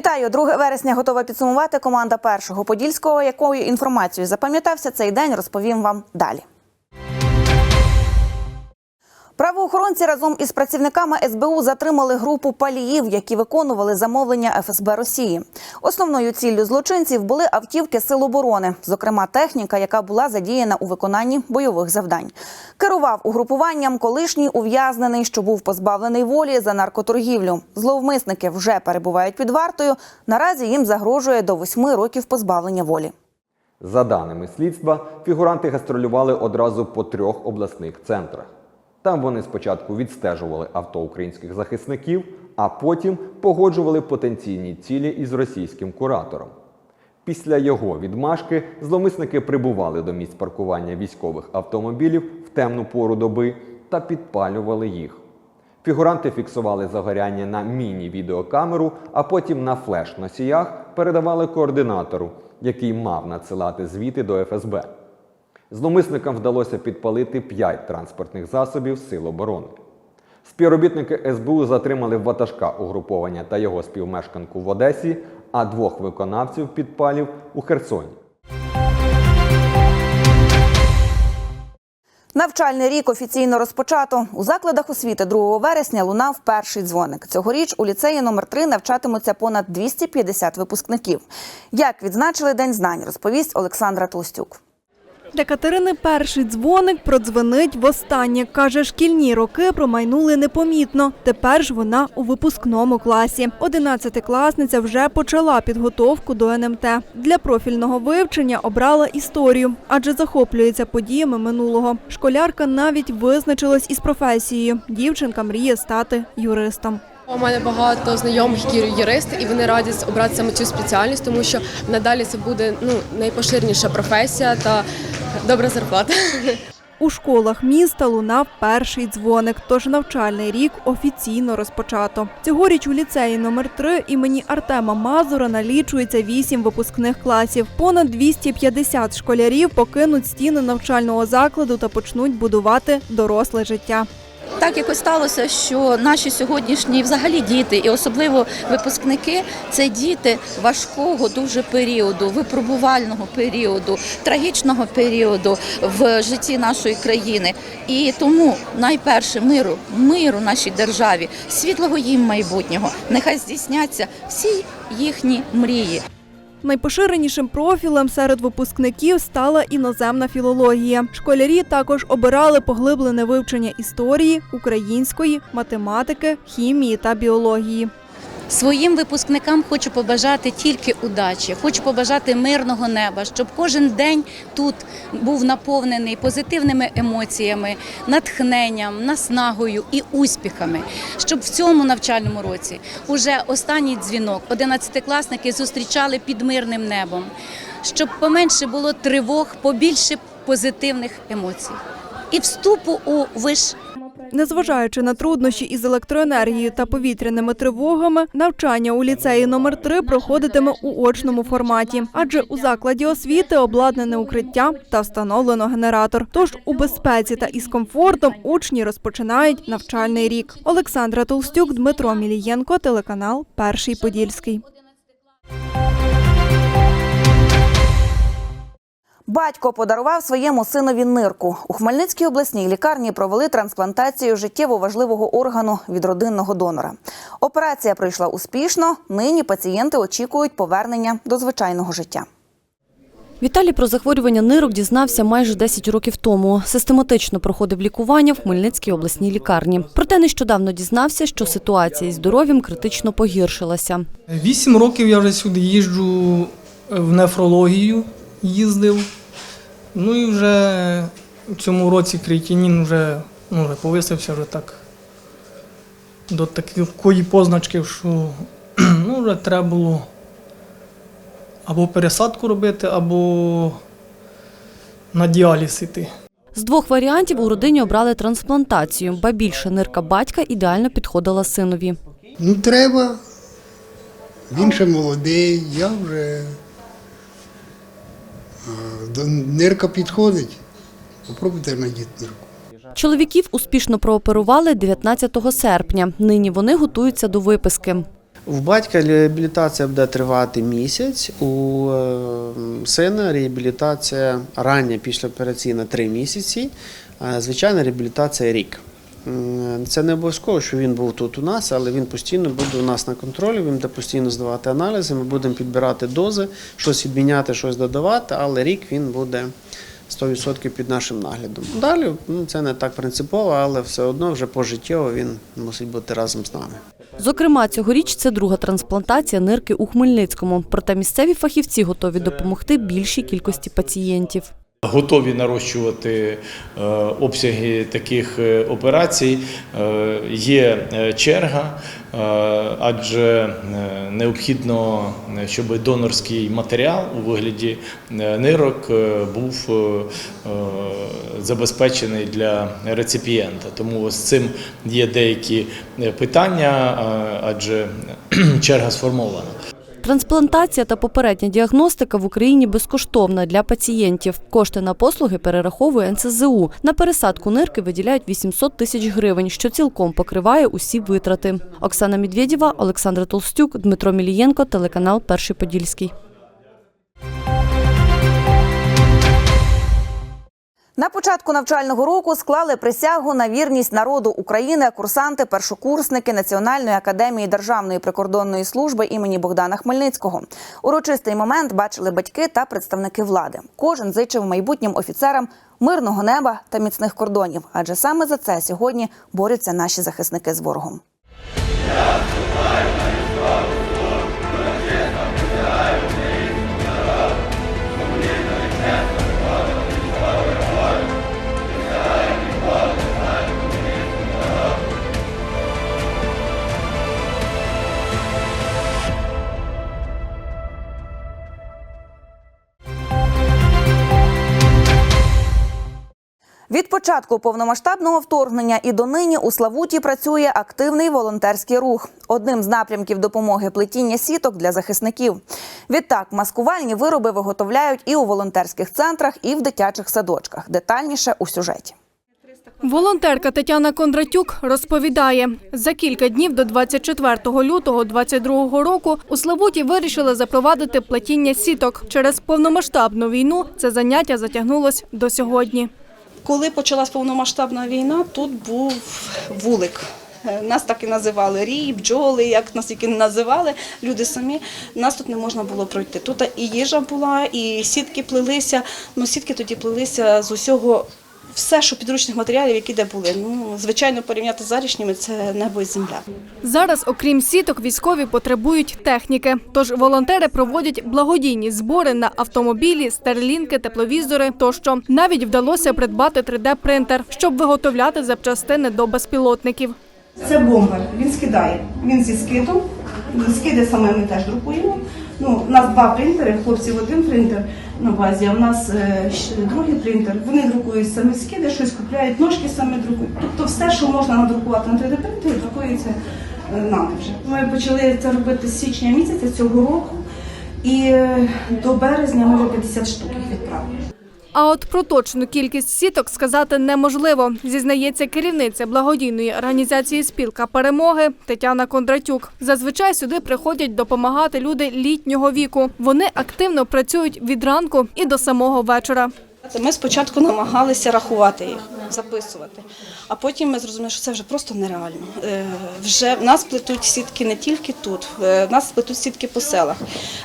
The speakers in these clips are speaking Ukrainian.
Вітаю, 2 вересня готова підсумувати команда першого подільського. Якою інформацією запам'ятався цей день, розповім вам далі. Правоохоронці разом із працівниками СБУ затримали групу паліїв, які виконували замовлення ФСБ Росії. Основною ціллю злочинців були автівки Сил оборони, зокрема техніка, яка була задіяна у виконанні бойових завдань. Керував угрупуванням колишній ув'язнений, що був позбавлений волі за наркоторгівлю. Зловмисники вже перебувають під вартою. Наразі їм загрожує до восьми років позбавлення волі. За даними слідства, фігуранти гастролювали одразу по трьох обласних центрах. Там вони спочатку відстежували авто українських захисників, а потім погоджували потенційні цілі із російським куратором. Після його відмашки зловмисники прибували до місць паркування військових автомобілів в темну пору доби та підпалювали їх. Фігуранти фіксували загоряння на міні-відеокамеру, а потім на флеш-носіях передавали координатору, який мав надсилати звіти до ФСБ. Зловмисникам вдалося підпалити 5 транспортних засобів Сил оборони. Співробітники СБУ затримали ватажка угруповання та його співмешканку в Одесі, а двох виконавців підпалів у Херсоні. Навчальний рік офіційно розпочато. У закладах освіти 2 вересня лунав перший дзвоник. Цьогоріч у ліцеї номер 3 навчатимуться понад 250 випускників. Як відзначили День знань, розповість Олександра Толстюк. Для Катерини перший дзвоник продзвонить востаннє. Каже, шкільні роки промайнули непомітно. Тепер ж вона у випускному класі. Одинадцятикласниця вже почала підготовку до НМТ. Для профільного вивчення обрала історію, адже захоплюється подіями минулого. Школярка навіть визначилась із професією. Дівчинка мріє стати юристом. У мене багато знайомих, які юристи, і вони радять обрати саме цю спеціальність, тому що надалі це буде ну найпоширеніша професія та добра зарплата. У школах міста лунав перший дзвоник, тож навчальний рік офіційно розпочато. Цьогоріч у ліцеї номер 3 імені Артема Мазура налічується вісім випускних класів. Понад 250 школярів покинуть стіни навчального закладу та почнуть будувати доросле життя. Так якось сталося, що наші сьогоднішні взагалі діти, і особливо випускники, це діти важкого дуже періоду, випробувального періоду, трагічного періоду в житті нашої країни. І тому найперше миру, миру нашій державі, світлого їм майбутнього. Нехай здійсняться всі їхні мрії. Найпоширенішим профілем серед випускників стала іноземна філологія. Школярі також обирали поглиблене вивчення історії, української, математики, хімії та біології. Своїм випускникам хочу побажати тільки удачі, хочу побажати мирного неба, щоб кожен день тут був наповнений позитивними емоціями, натхненням, наснагою і успіхами. Щоб в цьому навчальному році уже останній дзвінок одинадцятикласники зустрічали під мирним небом, щоб поменше було тривог, побільше позитивних емоцій і вступу у виш. Незважаючи на труднощі із електроенергією та повітряними тривогами, навчання у ліцеї номер 3 проходитиме у очному форматі, адже у закладі освіти обладнане укриття та встановлено генератор. Тож у безпеці та із комфортом учні розпочинають навчальний рік. Олександра Толстюк, Дмитро Мілієнко, телеканал Перший Подільський. Батько подарував своєму синові нирку. У Хмельницькій обласній лікарні провели трансплантацію життєво важливого органу від родинного донора. Операція пройшла успішно. Нині пацієнти очікують повернення до звичайного життя. Віталій про захворювання нирок дізнався майже 10 років тому. Систематично проходив лікування в Хмельницькій обласній лікарні. Проте нещодавно дізнався, що ситуація із здоров'ям критично погіршилася. Вісім років я вже сюди їжджу в нефрологію, їздив. Ну і вже в цьому році креатинін вже, ну, вже повисився вже так до такої позначки, що ну, вже треба було або пересадку робити, або на діаліз іти. З двох варіантів у родині обрали трансплантацію, ба більше нирка батька ідеально підходила синові. Ну, треба. Він ще молодий, я вже нирка підходить. Попробуйте надіти нирку. Чоловіків успішно прооперували 19 серпня. Нині вони готуються до виписки. У батька реабілітація буде тривати місяць, у е, сина реабілітація рання післяопераційна 3 місяці, звичайна реабілітація рік. Це не обов'язково, що він був тут у нас, але він постійно буде у нас на контролі, він буде постійно здавати аналізи, ми будемо підбирати дози, щось відміняти, щось додавати, але рік він буде 100% під нашим наглядом. Далі ну, це не так принципово, але все одно вже пожиттєво він мусить бути разом з нами. Зокрема, цьогоріч це друга трансплантація нирки у Хмельницькому. Проте місцеві фахівці готові допомогти більшій кількості пацієнтів. Готові нарощувати е, обсяги таких е, операцій. Е, Є черга, адже необхідно, щоб донорський матеріал у вигляді нирок був забезпечений для реципієнта. Тому з цим є деякі питання, адже черга сформована. Трансплантація та попередня діагностика в Україні безкоштовна для пацієнтів. Кошти на послуги перераховує НСЗУ. На пересадку нирки виділяють 800 тисяч гривень, що цілком покриває усі витрати. Оксана Медведєва, Олександр Толстюк, Дмитро Мілієнко, телеканал Перший Подільський. На початку навчального року склали присягу на вірність народу України курсанти, першокурсники Національної академії Державної прикордонної служби імені Богдана Хмельницького. Урочистий момент бачили батьки та представники влади. Кожен зичив майбутнім офіцерам мирного неба та міцних кордонів, адже саме за це сьогодні борються наші захисники з ворогом. Від початку повномасштабного вторгнення і донині у Славуті працює активний волонтерський рух. Одним з напрямків допомоги плетіння сіток для захисників. Відтак, маскувальні вироби виготовляють і у волонтерських центрах, і в дитячих садочках. Детальніше у сюжеті. Волонтерка Тетяна Кондратюк розповідає, за кілька днів до 24 лютого 2022 року у Славуті вирішили запровадити плетіння сіток. Через повномасштабну війну це заняття затягнулось до сьогодні. Коли почалась повномасштабна війна, тут був вулик. Е, Нас так і називали рій, бджоли, як нас тільки не називали. Люди самі нас тут не можна було пройти. Тут і їжа була, і сітки плелися. Ну сітки тоді плелися з усього. Все, що підручних матеріалів, які де були. Ну, звичайно, порівняти з зарішніми це небо і земля. Зараз, окрім сіток, військові потребують техніки. Тож волонтери проводять благодійні збори на автомобілі, старлінки, тепловізори тощо. Навіть вдалося придбати 3D-принтер, щоб виготовляти запчастини до безпілотників. Це бомбер, він скидає. Він зі скиду. Скиди саме ми теж друкуємо. Ну, у нас два принтери, хлопців один принтер на базі, а в нас ще другий принтер. Вони друкують самі скиди, щось купляють, ножки самі друкують. Тобто все, що можна надрукувати на 3D принтері, друкується е, нами вже. Ми почали це робити з січня місяця цього року, і е, до березня ми вже 50 штук відправили. А от про точну кількість сіток сказати неможливо, зізнається керівниця благодійної організації Спілка перемоги Тетяна Кондратюк. Зазвичай сюди приходять допомагати люди літнього віку. Вони активно працюють від ранку і до самого вечора. Ми спочатку намагалися рахувати їх, записувати, а потім ми зрозуміли, що це вже просто нереально. Е, Вже в нас плетуть сітки не тільки тут, е, в нас плетуть сітки по селах.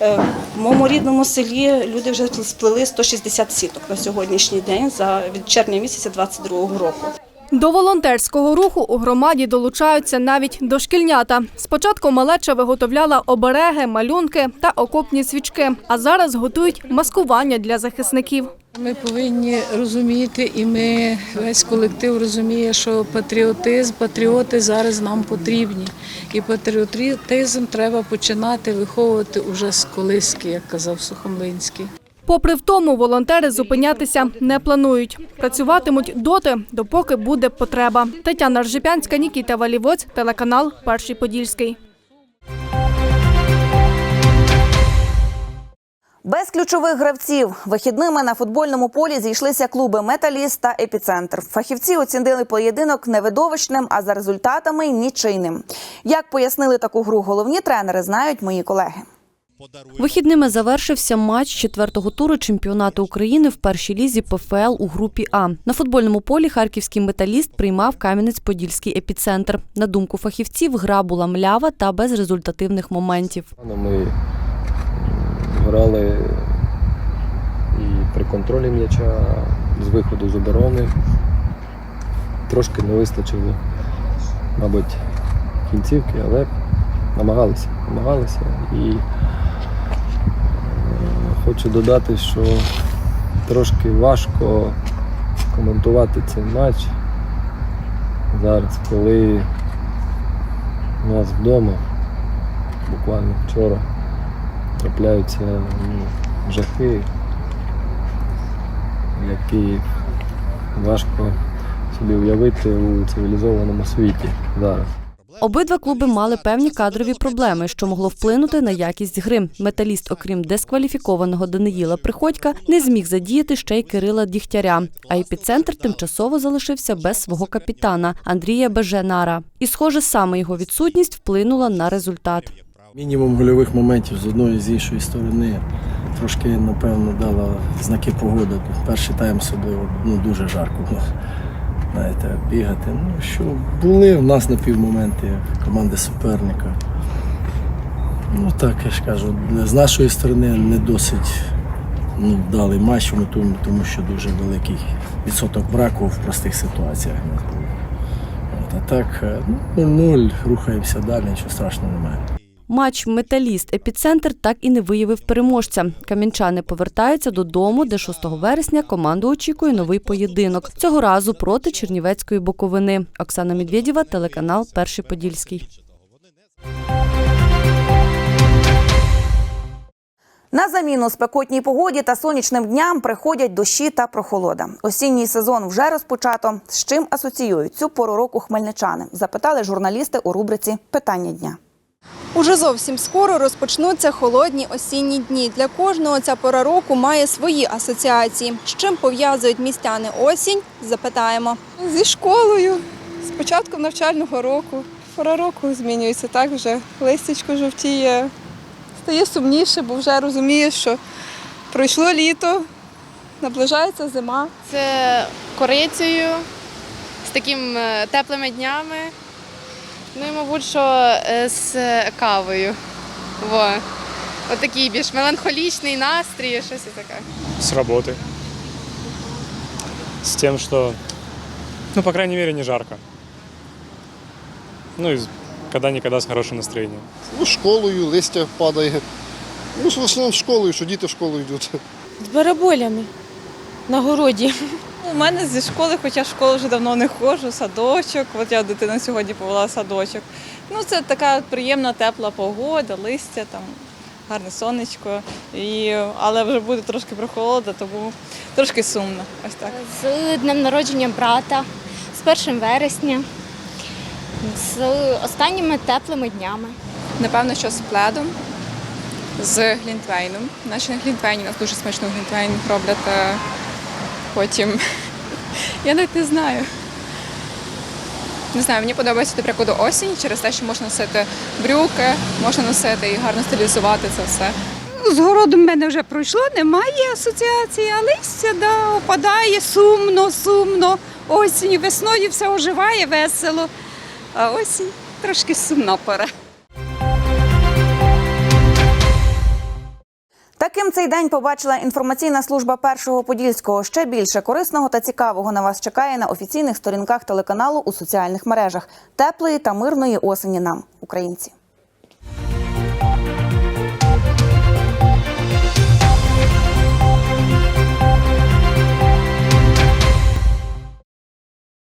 Е, В моєму рідному селі люди вже сплели 160 сіток на сьогоднішній день за від червня місяця 22-го року. До волонтерського руху у громаді долучаються навіть дошкільнята. Спочатку малеча виготовляла обереги, малюнки та окопні свічки, а зараз готують маскування для захисників. Ми повинні розуміти, і ми весь колектив розуміє, що патріотизм, патріоти зараз нам потрібні. І патріотизм треба починати виховувати уже з колиски, як казав Сухомлинський. Попри в тому, волонтери зупинятися не планують. Працюватимуть доти, допоки буде потреба. Тетяна Ржепянська, Нікіта Валівоць, телеканал Перший Подільський. Без ключових гравців вихідними на футбольному полі зійшлися клуби Металіст та Епіцентр. Фахівці оцінили поєдинок не видовищним, а за результатами нічийним. Як пояснили таку гру головні тренери, знають мої колеги. Вихідними завершився матч четвертого туру чемпіонату України в першій лізі ПФЛ у групі А. На футбольному полі харківський металіст приймав Кам'янець-Подільський епіцентр. На думку фахівців, гра була млява та без результативних моментів. Ми грали і при контролі м'яча з виходу з оборони. Трошки не вистачило, мабуть, кінцівки, але намагалися, намагалися. І е, хочу додати, що трошки важко коментувати цей матч зараз, коли у нас вдома, буквально вчора, трапляються ну, жахи, які важко собі уявити у цивілізованому світі зараз. Обидва клуби мали певні кадрові проблеми, що могло вплинути на якість гри. Металіст, окрім дискваліфікованого Даниїла Приходька, не зміг задіяти ще й Кирила Дігтяря. А епіцентр тимчасово залишився без свого капітана Андрія Беженара. І, схоже, саме його відсутність вплинула на результат. Мінімум гольових моментів з одної з іншої сторони. Трошки, напевно, дала знаки погоди. Перший тайм особливо ну, дуже жарко було. Знаєте, бігати. Ну, що були в нас напівмоменти команди суперника. Ну так, я ж кажу, з нашої сторони не досить ну, вдалий матч, тому, тому що дуже великий відсоток браку в простих ситуаціях. був. От, а так, е, ну, 0-0, рухаємося далі, нічого страшного немає. Матч Металіст Епіцентр так і не виявив переможця. Кам'янчани повертаються додому, де 6 вересня команду очікує новий поєдинок. Цього разу проти Чернівецької Буковини. Оксана Медведєва, телеканал Перший Подільський. На заміну спекотній погоді та сонячним дням приходять дощі та прохолода. Осінній сезон вже розпочато. З чим асоціюють цю пору року хмельничани? Запитали журналісти у рубриці Питання дня. Уже зовсім скоро розпочнуться холодні осінні дні. Для кожного ця пора року має свої асоціації. З чим пов'язують містяни осінь? Запитаємо. Зі школою, з початком навчального року. Пора року змінюється, так вже листячко жовтіє. Стає сумніше, бо вже розумієш, що пройшло літо, наближається зима. Це корицею, з такими е, теплими днями. Ну і, мабуть, що е, з кавою. Во. Отакий більш меланхолічний настрій, щось таке. С работы. С тем, что, ну, по крайней мере, не жарко. Ну и когда-никогда с хорошим настроением. Ну, школою, листя падає. Ну, в основному школою, що діти в школу йдуть. З бараболями на городі. У мене зі школи, хоча в школу вже давно не ходжу, садочок. От я дитина сьогодні повела садочок. Ну, це така приємна, тепла погода, листя, там, гарне сонечко. І, але вже буде трошки прохолода, тому трошки сумно. Ось так. з днем народження брата, з 1 вересня, з останніми теплими днями. Напевно, що з пледом, з глінтвейном. Наші на глінтвейні у нас дуже смачно глінтвейн роблять. Потім я навіть не знаю. Не знаю, мені подобається, до прикладу, осінь через те, що можна носити брюки, можна носити і гарно стилізувати це все. З городом в мене вже пройшло, немає асоціації, а листя да, опадає сумно, сумно. Осінь, весною все оживає весело. А осінь трошки сумна пора. Цей день побачила інформаційна служба першого подільського. Ще більше корисного та цікавого на вас чекає на офіційних сторінках телеканалу у соціальних мережах. Теплої та мирної осені нам, українці.